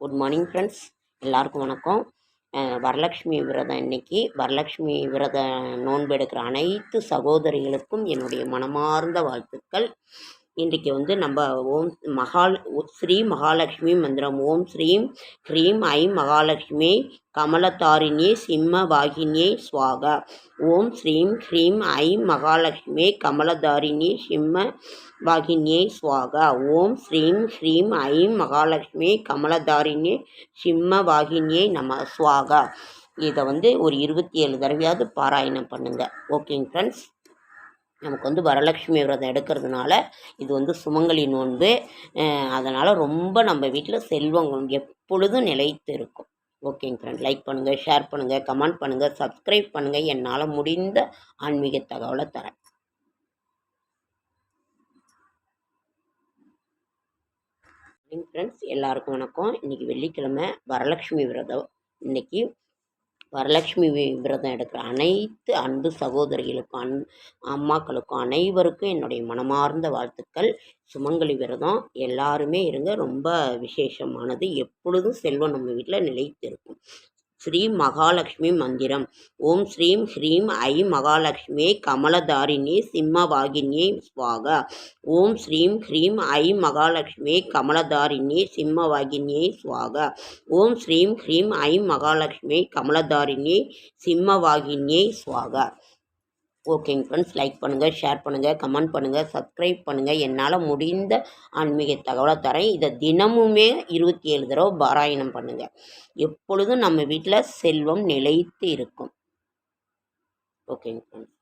Good morning friends எல்லாருக்கும் வணக்கம். வரலட்சுமி வரலக்ஷ்மி விரதம் இன்னைக்கு. வரலக்ஷ்மி விரத நோன்பு எடுக்கிற அனைத்து சகோதரிகளுக்கும் என்னுடைய மனமார்ந்த வாழ்த்துக்கள். இன்றைக்கு வந்து நம்ம ஓம் மகால் ஸ்ரீ மகாலட்சுமி மந்திரம். ஓம் ஸ்ரீம் ஹ்ரீம் ஐம் மகாலட்சுமி கமலதாரிணியே சிம்ம வாகினியே ஸ்வாகா ஓம் ஸ்ரீம் ஹ்ரீம் ஐம் மகாலட்சுமி கமலதாரிணி சிம்ம வாகினியை சுவாக. ஓம் ஸ்ரீம் ஹ்ரீம் ஐம் மகாலட்சுமி கமலதாரிணி சிம்ம வாகினியை நம சுவாக. இதை வந்து ஒரு இருபத்தி ஏழு தடவையாவது பாராயணம் பண்ணுங்க. ஓகேங்க ஃப்ரெண்ட்ஸ் நமக்கு வந்து வரலட்சுமி விரதம் எடுக்கிறதுனால இது வந்து சுமங்கலி நோன்பு. அதனால் ரொம்ப நம்ம வீட்டில் செல்வம் எப்பொழுதும் நிலைத்து இருக்கும். ஓகேங்க ஃப்ரெண்ட் லைக் பண்ணுங்கள் ஷேர் பண்ணுங்கள் கமெண்ட் பண்ணுங்கள் சப்ஸ்கிரைப் பண்ணுங்கள் என்னால் முடிந்த ஆன்மீக தகவலை தரேன். ஃப்ரெண்ட்ஸ் எல்லாருக்கும் வணக்கம். இன்றைக்கி வெள்ளிக்கிழமை வரலட்சுமி விரதம். இன்னைக்கு வரலட்சுமி விரதம் எடுக்கிற அனைத்து அன்பு சகோதரிகளுக்கும் அன் அம்மாக்களுக்கும் அனைவருக்கும் என்னுடைய மனமார்ந்த வாழ்த்துக்கள். சுமங்கலி விரதம் எல்லாருமே இருங்க. ரொம்ப விசேஷமானது. எப்பொழுதும் செல்வம் நம்ம வீட்டில் நிலைத்திருக்கும். ஸ்ரீ மகாலட்சுமி மந்திரம். ஓம் ஸ்ரீம் ஹ்ரீம் ஐ மகாலட்சுமியை கமலதாரிணி சிம்மவாகினி ஸ்வாகா. ஓம் ஸ்ரீம் ஹ்ரீம் ஐ மகாலட்சுமியை கமலதாரிணி சிம்மவாகினி ஸ்வாகா. ஓம் ஸ்ரீம் ஹ்ரீம் ஐ மகாலட்சுமி கமலதாரிணி சிம்மவாகினியை ஸ்வாகா. ஓகேங்க ஃப்ரெண்ட்ஸ் லைக் பண்ணுங்கள் ஷேர் பண்ணுங்கள் கமெண்ட் பண்ணுங்கள் சப்ஸ்கிரைப் பண்ணுங்கள் என்னால் முடிந்த ஆன்மீக தகவலை தரேன். இதை தினமுமே இருபத்தி ஏழு தடவை பாராயணம் பண்ணுங்கள் எப்பொழுதும் நம்ம வீட்டில் செல்வம் நிலைத்து இருக்கும். ஓகேங்க ஃப்ரெண்ட்ஸ்.